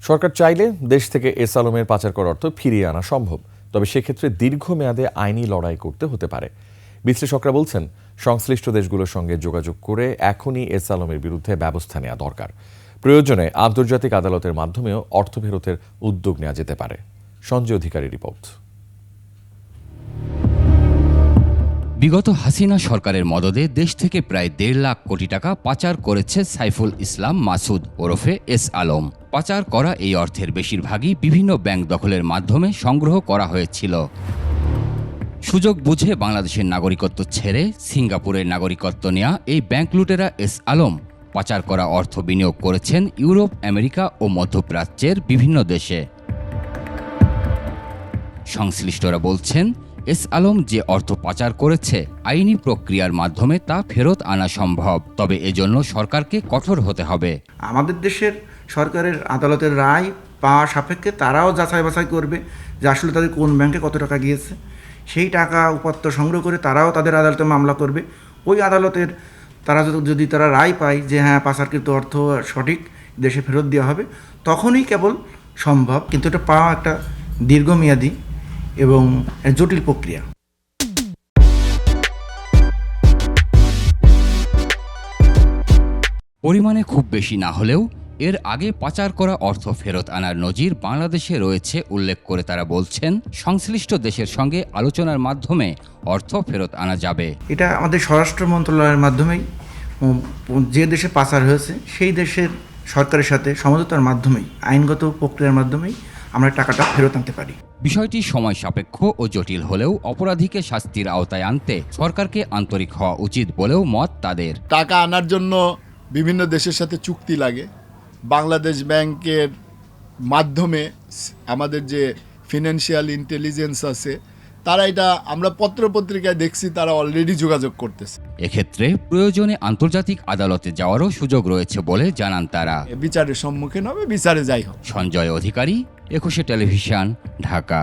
সরকার চাইলে দেশ থেকে এস আলমের পাচার করার অর্থ ফিরিয়ে আনা সম্ভব, তবে সেক্ষেত্রে দীর্ঘমেয়াদে আইনি লড়াই করতে হতে পারে। বিশ্লেষকরা বলছেন, সংশ্লিষ্ট দেশগুলোর সঙ্গে যোগাযোগ করে এখনই এস আলমের বিরুদ্ধে ব্যবস্থা নেওয়া দরকার। প্রয়োজনে আন্তর্জাতিক আদালতের মাধ্যমেও অর্থ ফেরতের উদ্যোগ নেওয়া যেতে পারে। সঞ্জয় অধিকারী রিপোর্ট। বিগত হাসিনা সরকারের মদদে দেশ থেকে প্রায় দেড় লাখ কোটি টাকা পাচার করেছে সাইফুল ইসলাম মাসুদ ওরফে এস আলম। পাচার করা এই অর্থের বেশিরভাগই বিভিন্ন ব্যাংক দখলের মাধ্যমে সংগ্রহ করা হয়েছিল। সুযোগ বুঝে বাংলাদেশের নাগরিকত্ব ছেড়ে সিঙ্গাপুরের নাগরিকত্ব নেওয়া এই ব্যাংক লুটেরা এস আলম পাচার করা অর্থ বিনিয়োগ করেছেন ইউরোপ, আমেরিকা ও মধ্যপ্রাচ্যের বিভিন্ন দেশে। সংশ্লিষ্টরা বলছেন এস আলম যে অর্থ পাচার করেছে, আইনি প্রক্রিয়ার মাধ্যমে তা ফেরত আনা সম্ভব। তবে এজন্য সরকারকে কঠোর হতে হবে। আমাদের দেশের সরকারের আদালতের রায় পাওয়া সাপেক্ষে তারাও যাচাই বাছাই করবে যে আসলে তাদের কোন ব্যাংকে কত টাকা গিয়েছে। সেই টাকা উপাত্ত সংগ্রহ করে তারাও তাদের আদালতে মামলা করবে। ওই আদালতের তারা যদি- তারা রায় পায় যে হ্যাঁ পাচারকৃত অর্থ সঠিক, দেশে ফেরত দেওয়া হবে, তখনই কেবল সম্ভব। কিন্তু এটা পাওয়া একটা দীর্ঘমেয়াদী এবং জটিল প্রক্রিয়া। পরিমাণে খুব বেশি না হলেও এর আগে পাচার করা অর্থ ফেরত আনার নজির বাংলাদেশে রয়েছে উল্লেখ করে তারা বলছেন সংশ্লিষ্ট দেশের সঙ্গে আলোচনার মাধ্যমে অর্থ ফেরত আনা যাবে। এটা আমাদের স্বরাষ্ট্র মন্ত্রণালয়ের মাধ্যমেই যে দেশে পাচার হয়েছে সেই দেশের সরকারের সাথে সমঝোতার মাধ্যমেই আইনগত প্রক্রিয়ার মাধ্যমেই আমরা টাকাটা ফেরত আনতে পারি। বিষয়টি সময় সাপেক্ষ ও জটিল হলেও অপরাধীকে শাস্তির আওতায় আনতে সরকারকে আন্তরিক হওয়া উচিত বলেও মত তাদের। টাকা আনার জন্য বিভিন্ন দেশের সাথে চুক্তি লাগে। বাংলাদেশ ব্যাংকের মাধ্যমে আমাদের যে ফিনান্সিয়াল ইন্টেলিজেন্স আছে তারা এটা আমরা পত্রপত্রিকায় দেখছি তারা অলরেডি যোগাযোগ করতেছে। এক্ষেত্রে প্রয়োজনে আন্তর্জাতিক আদালতে যাওয়ারও সুযোগ রয়েছে বলে জানান তারা। বিচারের সম্মুখীন হবে বিচারে যাই হোক। সঞ্জয় অধিকারী একুশে টেলিভিশন ঢাকা।